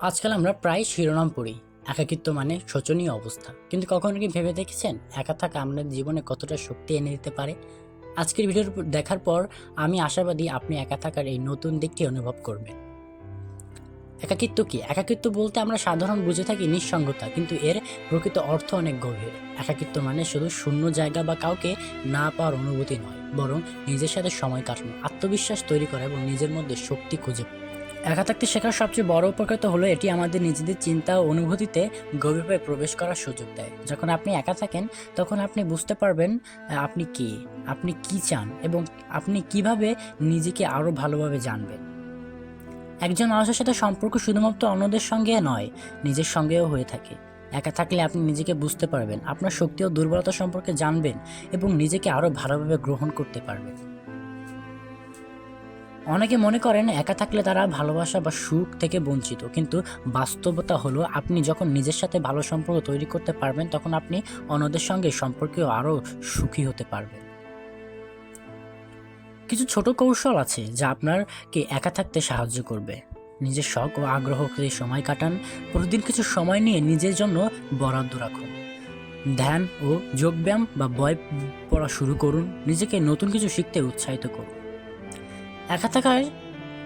আজকাল আমরা প্রায় শিরোনাম পড়ি। একাকিত্ব মানে শোচনীয় অবস্থা। কিন্তু কখনো কি ভেবে দেখেছেন? একা থাকা আমাদের জীবনে কতটা শক্তি এনে দিতে পারে? আজকের ভিডিওর দেখার পর আমি আশাবাদী আপনি একা থাকার এই নতুন দিকটি অনুভব করবেন। একাকিত্ব কি? একাকিত্ব বলতে আমরা সাধারণ বুঝে থাকি নিঃসঙ্গতা, কিন্তু এর প্রকৃত অর্থ অনেক গভীর। একাকিত্ব মানে শুধু শূন্য জায়গা বা কাউকে না পাওয়ার অনুভূতি নয়, বরং নিজের সাথে সময় কাটানো, আত্মবিশ্বাস তৈরি করা এবং নিজের মধ্যে শক্তি খুঁজে পাওয়া। একা থাকতে শেখার সবচেয়ে বড় উপকারিতা হলো এটি আমাদের নিজেদের চিন্তা ও অনুভূতিতে গভীরভাবে প্রবেশ করার সুযোগ দেয়। যখন আপনি একা থাকেন, তখন আপনি বুঝতে পারবেন আপনি কে, আপনি কি চান এবং আপনি কীভাবে নিজেকে আরও ভালোভাবে জানবেন। একজন মানুষের সাথে সম্পর্ক শুধুমাত্র অন্যদের সঙ্গে নয়, নিজের সঙ্গেও হয়ে থাকে। একা থাকলে আপনি নিজেকে বুঝতে পারবেন, আপনার শক্তি ও দুর্বলতা সম্পর্কে জানবেন এবং নিজেকে আরও ভালোভাবে গ্রহণ করতে পারবেন। অনেকে মনে করেন একা থাকলে তারা ভালোবাসা বা সুখ থেকে বঞ্চিত। কিন্তু বাস্তবতা হলো আপনি যখন নিজের সাথে ভালো সম্পর্ক তৈরি করতে পারবেন, তখন আপনি অন্যদের সঙ্গে সম্পর্কেও আরও সুখী হতে পারবেন। কিছু ছোট কৌশল আছে যা আপনারকে একা থাকতে সাহায্য করবে। নিজের শখ ও আগ্রহকে সময় কাটান, প্রতিদিন কিছু সময় নিয়ে নিজের জন্য বরাদ্দ রাখুন। ধ্যান ও যোগব্যায়াম বা বয় পড়া শুরু করুন, নিজেকে নতুন কিছু শিখতে উৎসাহিত করুন। একা থাকার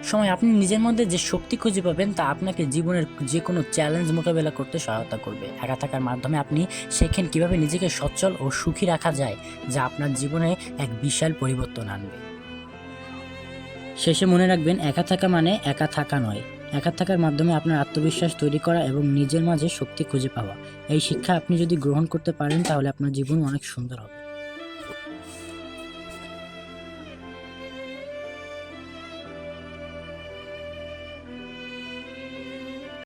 সময় আপনি নিজের মধ্যে যে শক্তি খুঁজে পাবেন, তা আপনাকে জীবনের যে কোনো চ্যালেঞ্জ মোকাবেলা করতে সহায়তা করবে। একা থাকার মাধ্যমে আপনি শেখেন কীভাবে নিজেকে সচ্ছল ও সুখী রাখা যায়, যা আপনার জীবনে এক বিশাল পরিবর্তন আনবে। শেষে মনে রাখবেন, একা থাকা মানে একা থাকা নয়। একা থাকার মাধ্যমে আপনার আত্মবিশ্বাস তৈরি করা এবং নিজের মাঝে শক্তি খুঁজে পাওয়া। এই শিক্ষা আপনি যদি গ্রহণ করতে পারেন, তাহলে আপনার জীবন অনেক সুন্দর হবে।